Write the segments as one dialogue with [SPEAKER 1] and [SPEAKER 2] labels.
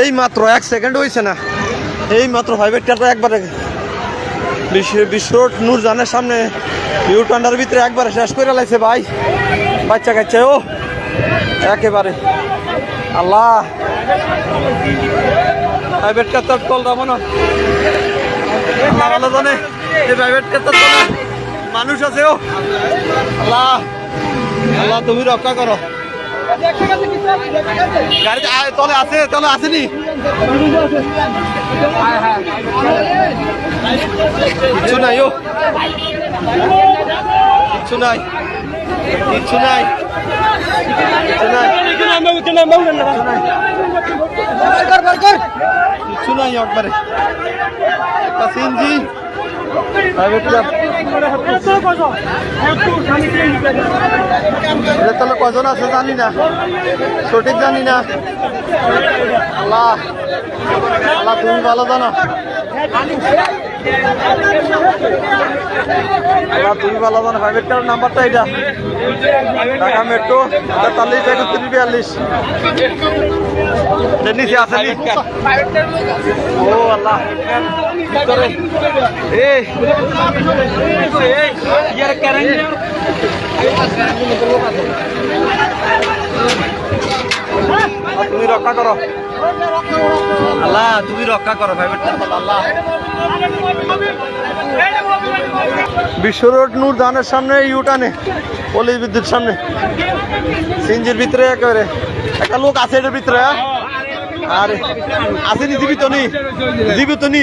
[SPEAKER 1] এই মাত্র এক সেকেন্ড হয়েছে না। এই মাত্র ফাইভের টাটা একবারে বিশ্ব নূরজানের সামনে ইউটান্ডার ভিতরে একবারে শেষ করে লাইছে ভাই। বাচ্চা কাচ্চা, ও, একেবারে। আল্লাহ। প্রাইভেট কাতার কল দাম না জানে। এই প্রাইভেট কাতার মানুষ আছে, ও। আল্লাহ। আল্লাহ, তুমি রক্ষা করো। গাড়িতে তলে আছে, তলে আসেনি? কিচ্ছু নাই, ও। কিচ্ছু নাই কিচ্ছু নাই কিচ্ছু নাই একবারে। একটা সিনজি প্রাইভেট এটা তাহলে কজন আছে জানি না সঠিক জানি না আল্লাহ আল্লাহ তুমি ভালো জানো আল্লাহ তুমি ভালো জানো প্রাইভেট ক্লাব নাম্বারটা এটা ঢাকা মেট্রো তেতাল্লিশ একত্রিশ বিয়াল্লিশ নিচে আসেনি ও আল্লাহ এই এই ইয়ার কারেন্ট আল্লাহ, তুমি রক্ষা করো। আল্লাহ, তুমি রক্ষা করো রোড নূর দানের সামনে ইউটানে পলিশ বিদ্যুৎ সামনে। সিঞ্জির ভিতরে একেবারে। একটা লোক আছে এটার ভিতরে হ্যাঁ? আরে আসেনি জীবিত নি? জীবিত নি?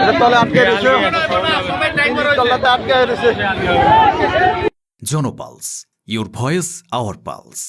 [SPEAKER 1] এটা তলে আটকে রয়েছে তলাতে আটকে রয়েছে
[SPEAKER 2] Janpulse your voice our pulse